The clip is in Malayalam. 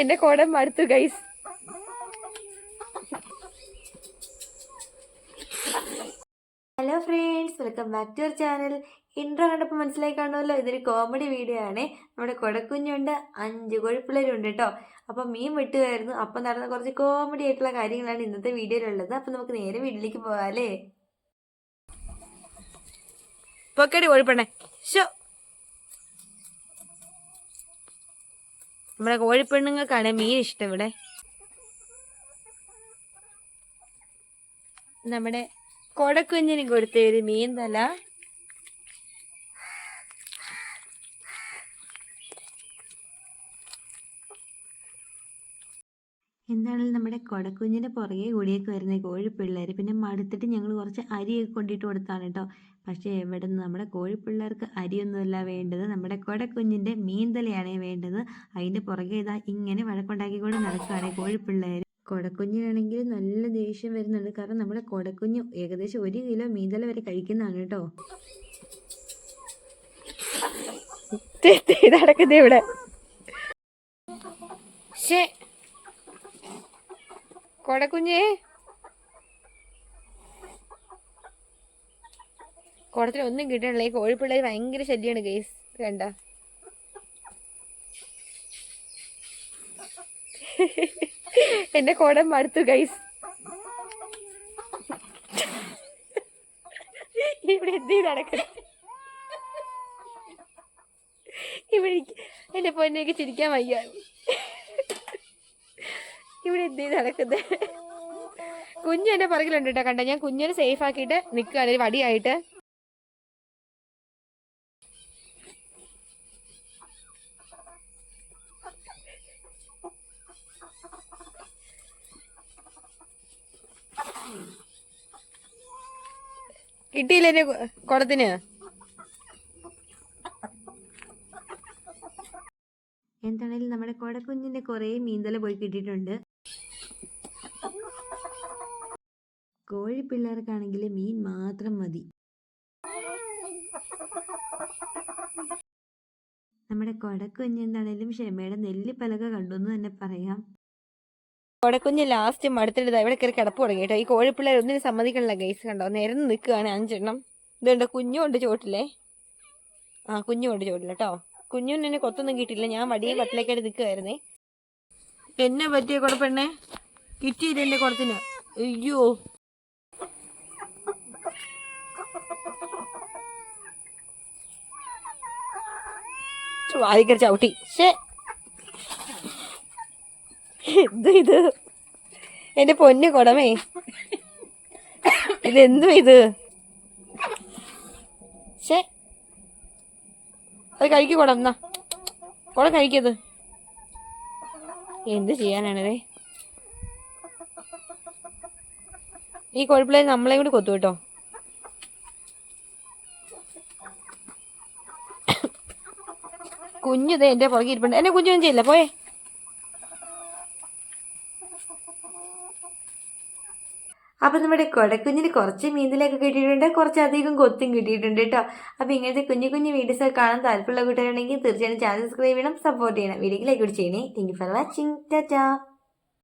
എന്റെ കോടം മടുത്തു guys hello friends welcome back to our channel intro കണ്ടപ്പോൾ മനസ്സിലായി കാണുമല്ലോ? ഇതൊരു കോമഡി വീഡിയോ ആണ്. നമ്മുടെ കൊടക്കുഞ്ഞുണ്ട് അഞ്ച് കൊഴുപ്പിള്ളേരുണ്ട് കേട്ടോ. അപ്പം മീൻ വെട്ടുമായിരുന്നു അപ്പം നടന്ന കുറച്ച് കോമഡി ആയിട്ടുള്ള കാര്യങ്ങളാണ് ഇന്നത്തെ വീഡിയോയിലുള്ളത് അപ്പം നമുക്ക് നേരെ വീട്ടിലേക്ക് പോകാല്ലേ പൊക്കടി കൊഴുപ്പണ്ണേ. ഷോ നമ്മുടെ കോഴിപ്പെണ്ണുങ്ങൾക്കാണ് മീൻ ഇഷ്ടം ഇവിടെ. നമ്മുടെ കൊടക്കുഞ്ഞിന് കൊടുത്ത ഒരു മീൻ തല. എന്താണെങ്കിലും നമ്മുടെ കൊടക്കുഞ്ഞിന്റെ പുറകെ കൂടിയൊക്കെ വരുന്ന കോഴിപ്പിള്ളേർ പിന്നെ മടുത്തിട്ട് ഞങ്ങൾ കുറച്ച് അരിയൊക്കെ കൊണ്ടിട്ട് കൊടുത്താണ് കേട്ടോ. പക്ഷേ എവിടെ നിന്ന് നമ്മുടെ കോഴിപ്പിള്ളേർക്ക് അരിയൊന്നുമല്ല വേണ്ടത് നമ്മുടെ കൊടക്കുഞ്ഞിന്റെ മീൻതലയാണ് വേണ്ടത്. അതിന്റെ പുറകെ ഇതാ ഇങ്ങനെ വഴക്കുണ്ടാക്കിക്കൊണ്ട് നടക്കുകയാണ് കോഴിപ്പിള്ളേർ കൊടക്കുഞ്ഞിനാണെങ്കിൽ നല്ല ദേഷ്യം വരുന്നുണ്ട്. കാരണം നമ്മുടെ കൊടക്കുഞ്ഞ് ഏകദേശം ഒരു കിലോ മീൻതല വരെ കഴിക്കുന്നതാണ് കേട്ടോ. ഇവിടെ. കൊടക്കുഞ്ഞേ. കുടത്തിൽ ഒന്നും കിട്ടണില്ല ഈ കോഴിപ്പിള്ളേർ ഭയങ്കര ശല്യമാണ് ഗെയ്സ് കണ്ട. എന്റെ കുടം മടുത്തു ഗൈസ് ഇവിടെ എന്ത് നടക്കണം? ഇവിടെ എന്റെ പൊന്നേക്ക് ചിരിക്കാൻ വയ്യ. ഇവിടെ എന്ത് നടക്കുന്നത് കുഞ്ഞു എന്റെ പുറകിലുണ്ട് കേട്ടോ. കണ്ട? ഞാൻ കുഞ്ഞിനെ സേഫ് ആക്കിയിട്ട് നിൽക്കുകയാണ് ഒരു വടിയായിട്ട്. കിട്ടിയില്ല കുടത്തിന്? എന്താണേലും നമ്മുടെ കൊടക്കുഞ്ഞിന്റെ കുറേ മീന്തല പോയി കിട്ടിയിട്ടുണ്ട്. കോഴി പിള്ളേർക്കാണെങ്കിൽ മീൻ മാത്രം മതി. നമ്മുടെ കൊടക്കുഞ്ഞ് എന്താണേലും ക്ഷമയുടെ നെല്ലിപ്പലക കണ്ടു എന്ന് തന്നെ പറയാം. കൊടക്കുഞ്ഞ് ലാസ്റ്റ് മടുത്തിട്ട് ഇവിടെ കയറി കിടപ്പ് തുടങ്ങി കേട്ടോ. ഈ കോഴിപ്പിള്ളേർ ഒന്നിനും സമ്മതിക്കണില്ല ഗൈസ് കണ്ടോ. നേരം നിൽക്കുകയാണ് അഞ്ചെണ്ണം. ഇതുണ്ട് കുഞ്ഞുണ്ട് ചോട്ടില്ലേ ആ കുഞ്ഞുണ്ട് ചോട്ടില്ല കേട്ടോ. കുഞ്ഞുവിന് എന്നെ കൊത്തൊന്നും കിട്ടിയില്ല. ഞാൻ വടിയും കത്തിലേക്കായിട്ട് നിൽക്കുമായിരുന്നേ എന്നെ പറ്റിയ കുഴപ്പണ്ണേ കിട്ടിയില്ല എന്റെ കുടത്തിന്. അയ്യോ. വായിക്കര ചവിട്ടി. ശേ എന്ത് എന്റെ പൊന്നു കുടമേ. ഇതെന്തു ഇത്? ശേ അത് കഴിക്കു കുടം എന്നാ കുടം കഴിക്കത് എന്ത് ചെയ്യാനാണതേ? ഈ കുഴപ്പമില്ല നമ്മളെ കൂടി കൊത്തു കേട്ടോ. കുഞ്ഞുതേ എന്റെ പുറകെ ഇരിപ്പുണ്ട്. എന്നെ കുഞ്ഞൊന്നും ചെയ്യില്ല. പോയേ. അപ്പൊ നമ്മുടെ കൊടക്കുഞ്ഞിന് കുറച്ച് മീനിലൊക്കെ കിട്ടിയിട്ടുണ്ട്. കുറച്ചധികം കൊത്തും കിട്ടിയിട്ടുണ്ട് കേട്ടോ. അപ്പൊ ഇങ്ങനത്തെ കുഞ്ഞു കുഞ്ഞു വീഡിയോസ് ഒക്കെ കാണാൻ താല്പര്യമുള്ള കൂട്ടുകാരുണ്ടെങ്കിൽ തീർച്ചയായും ചാനൽ സബ്സ്ക്രൈബ് ചെയ്യണം സപ്പോർട്ട് ചെയ്യണം. വീഡിയോയിലേക്ക് കൂടി ചെയ്യണേ. Thank you for watching tata